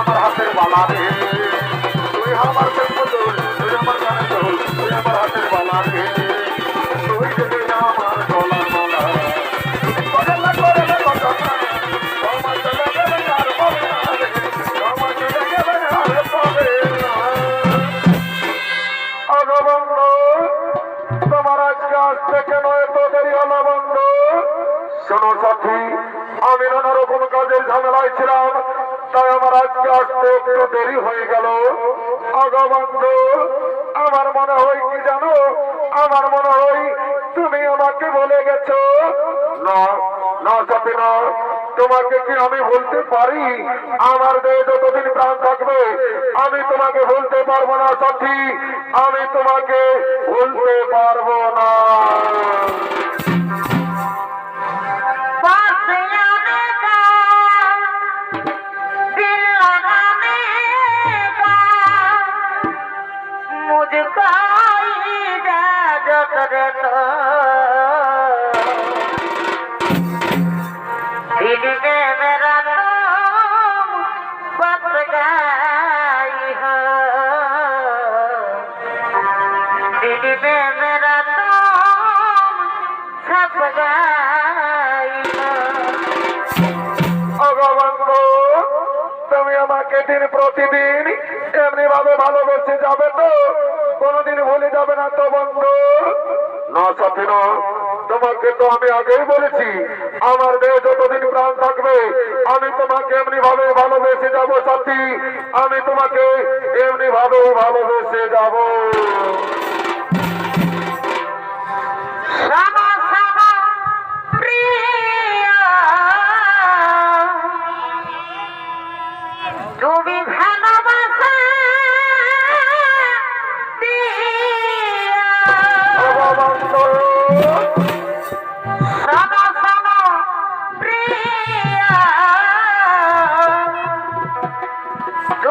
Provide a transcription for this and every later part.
আমার হাতের বালা রে। শোনো আমি নানা রকম কাজের ঝামেলায় ছিলাম, তাই আমার আজকে আসতে একটু দেরি হয়ে গেল। আমার মনে হয় কি জানো? আমার মনে হয় তুমি আমাকে বলে গেছো। না না সাথী না, তোমাকে কি আমি বলতে পারি? আমার দেহে যতদিন প্রাণ থাকবে, আমি তোমাকে বলতে পারব না সাথী আমি তোমাকে বলতে পারব না। তুমি আমাকে দিন প্রতিদিন এমনি ভাবে ভালোবেসে যাবে তো? কোনোদিন ভুলে যাবে না তো বন্ধু? না সাথী না, তোমাকে তো আমি আগেই বলেছি, আমার দেহ যতদিন প্রাণ থাকবে, আমি তোমাকে এমনি ভাবে ভালোবেসে যাব সাথী। আমি তোমাকে এমনি ভাবে ভালোবেসে যাব।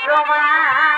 তোমার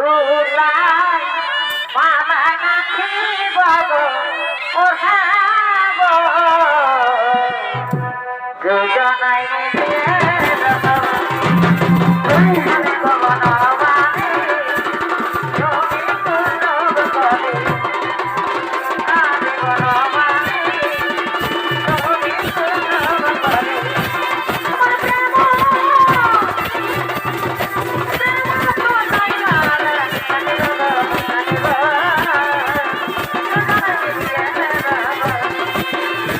সুলাই মালা গাঁথিব গো। ওঠাব দুজনাই